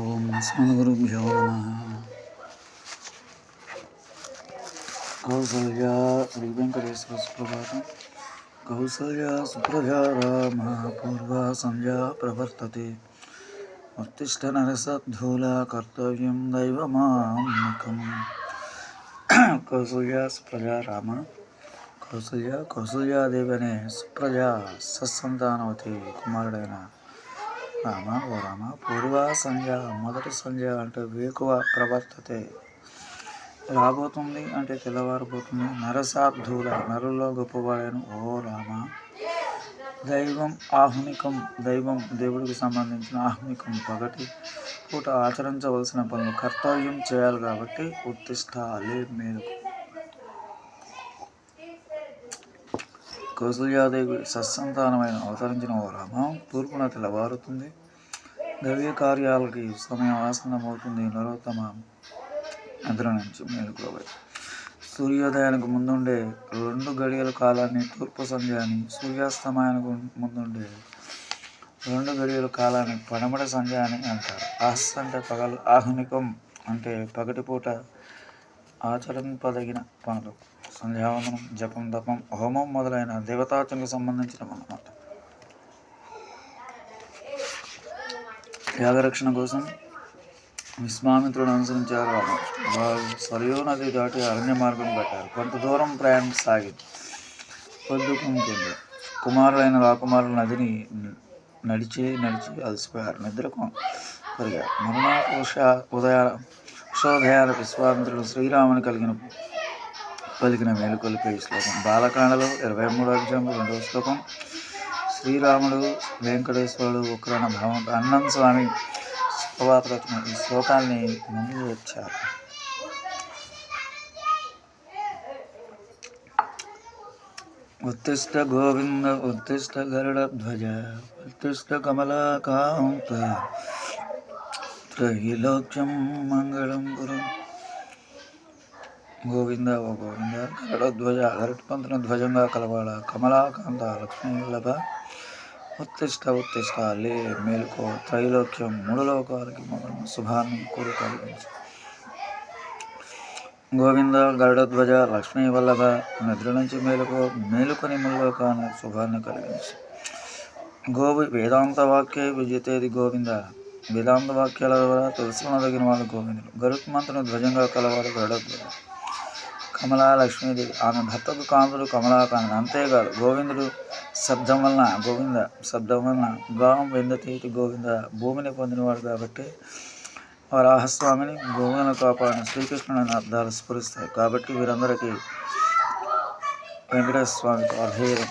ఓం స్మద్గురుభ్యో నమ. కౌసల్య శ్రీ వెంకటేశ్వర సుప్రభాతం. కౌసల్య సుప్రజా రామ పూర్వ సంధ్యా ప్రవర్తతే. ఉత్తిష్ట నరసద్ధూల కర్తవ్యం దైవమాకం కౌసల్య సుప్రజా రామ. కౌసల్య కౌసల్యాదేవి అనే సుప్రజ సత్సంతానవతి కుమారుడైన రామ ఓ రామ. పూర్వ సంధ్య మొదటి సంధ్య అంటే వేకువ ప్రవర్తతే. రాబోతుంది అంటే తెల్లవారిపోతుంది నరసార్థుల నరుల్లో గొప్పవాడాను ఓ రామ. దైవం ఆహ్మికం దైవం దేవుడికి సంబంధించిన ఆహ్మికం పగటి పూట ఆచరించవలసిన పనులు కర్తవ్యం చేయాలి కాబట్టి ఉత్తిష్ట లే మేలుకు. కౌసల్యాదేవి సత్సంతానమైన అవతరించిన ఓ రామ. తూర్పున తెల్లవారుతుంది. దైవీ కార్యాలకి సమయం ఆసన్నమవుతుంది. నరోత్తమ నిద్ర నుంచి మేలుకోవాలి. సూర్యోదయానికి ముందుండే రెండు గడియల కాలాన్ని తూర్పు సంధ్య అని సూర్యాస్తమయానికి ముందుండే రెండు గడియల కాలాన్ని పడమట సంధ్య అని అంటారు. ఆస్ అంటే పగలు ఆహ్నికం అంటే పగటిపూట ఆచరింపదగిన పనులు. సంధ్యావందనం జపం తపం హోమం మొదలైన దేవతార్చనకు సంబంధించిన అన్నమాట యాగరక్షణ కోసం విశ్వామిత్రుడు అనుసరించారు వారు సరియో నది దాటి అరణ్య మార్గం పెట్టారు కొంత దూరం ప్రయాణం సాగింది. పొద్దుకుంటుంది కుమారులైన రాకుమారులు నదిని నడిచి నడిచి అలసిపోయారు. నిద్రకు కలిగారు మరునాడు ఉషా ఉదయ ఉషోదయాల విశ్వామిత్రుడు శ్రీరాముని కలిగిన పలికిన మేలుకొలిపే శ్లోకం. బాలకాండలో ఇరవై మూడో అధ్యాయం రెండవ శ్లోకం. శ్రీరాముడు వెంకటేశ్వరుడు ఒకరైన భావం అన్నం స్వామి శుభవార్తను ఈ శ్లోకాన్ని ముందు వచ్చారు ఉత్తిష్ట గోవింద ఉత్తిష్ట గరుడ ధ్వజ ఉత్తిష్ట కమలాకాంత త్రైలోక్యం మంగళం గురు గోవింద ఓ గోవింద గరుడధ్వజ ధ్వజ ధ్వజంగా కలవాడ కమలాకాంత లక్ష్మీలభ. వల్లభ ఉత్తిష్ట ఉత్తిష్ట లే మేలుకో త్రైలోక్యం మూడు లోకాలకి మొదలు శుభాన్ని కూడి గోవింద గరుడధ్వజ లక్ష్మీ వల్లభ నిద్ర నుంచి మేలుకో మేలుకొని ముల్లోకాన్ని శుభాన్ని కలిగించు. గోవి వేదాంత వాక్య విజితేది గోవింద. వేదాంత వాక్యాల ద్వారా తెలుసుకునదగిన వాళ్ళు గోవిందుడు. గరుడ్ మంత్రుని ధ్వజంగా కలవాడు గరుడధ్వజ కమలా లక్ష్మీదేవి ఆమె భర్తకు కాంతుడు కమలాకాంతుడు. అంతేకాదు గోవిందుడు శబ్దం వలన గోవింద శబ్దం వలన గాం వెందతీటి గోవింద భూమిని పొందినవాడు కాబట్టి వరాహస్వామిని గోవిందను కాపాడిన శ్రీకృష్ణుని అర్థాలు స్ఫురిస్తాయి. కాబట్టి వీరందరికీ వెంకటేశ్వర స్వామికి అభేదం